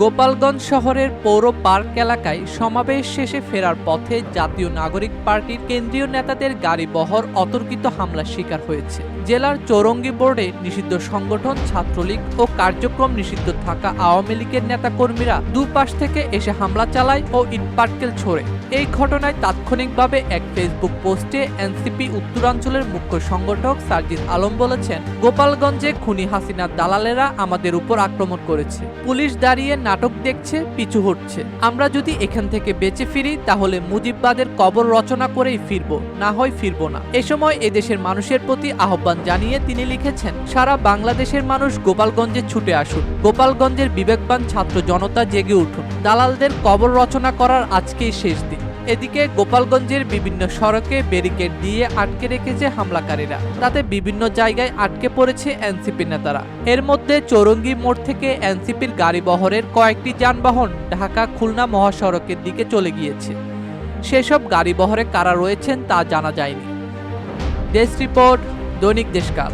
গোপালগঞ্জ শহরের পৌর পার্ক এলাকায় সমাবেশ শেষে ফেরার পথে জাতীয় নাগরিক পার্টির কেন্দ্রীয় নেতাদের গাড়ি বহর অতর্কিত হামলার শিকার হয়েছে। জেলার চৌরঙ্গি বোর্ডে নিষিদ্ধ সংগঠন, ছাত্রলীগ ও কার্যক্রম নিষিদ্ধ থাকা আওয়ামী লীগের নেতাকর্মীরা দুপাশ থেকে এসে হামলা চালায় ও ইটপাটকেল ছোড়ে। এই ঘটনায় তাৎক্ষণিকভাবে এক ফেসবুক পোস্টে এনসিপি উত্তরাঞ্চলের মুখ্য সংগঠক সার্জিদ আলম বলেছেন, গোপালগঞ্জে খুনি হাসিনার দালালেরা আমাদের উপর আক্রমণ করেছে। পুলিশ দাঁড়িয়ে নাটক দেখছে, পিছু হটছে। আমরা যদি এখান থেকে বেঁচে ফিরি, তাহলে মুজিববাদের কবর রচনা করেই ফিরব, না হয় ফিরব না। এ সময় এদেশের মানুষের প্রতি আহ্বান জানিয়ে তিনি লিখেছেন, সারা বাংলাদেশের মানুষ গোপালগঞ্জে ছুটে আসুন। গোপালগঞ্জের বিবেকবান ছাত্র জনতা জেগে উঠুন। দালালদের কবর রচনা করার আজকেই শেষ দিন। এদিকে গোপালগঞ্জের বিভিন্ন সড়কে ব্যারিকেড দিয়ে আটকে রেখেছে হামলাকারীরা। তাতে বিভিন্ন জায়গায় আটকে পড়েছে এনসিপি নেতারা। এর মধ্যে চৌরঙ্গি মোড় থেকে এনসিপির গাড়ি বহরের কয়েকটি যানবাহন ঢাকা খুলনা মহাসড়কের দিকে চলে গিয়েছে। সেসব গাড়ি বহরে কারা রয়েছেন তা জানা যায়নি। ডেস্ক রিপোর্ট দৈনিক দেশকাল।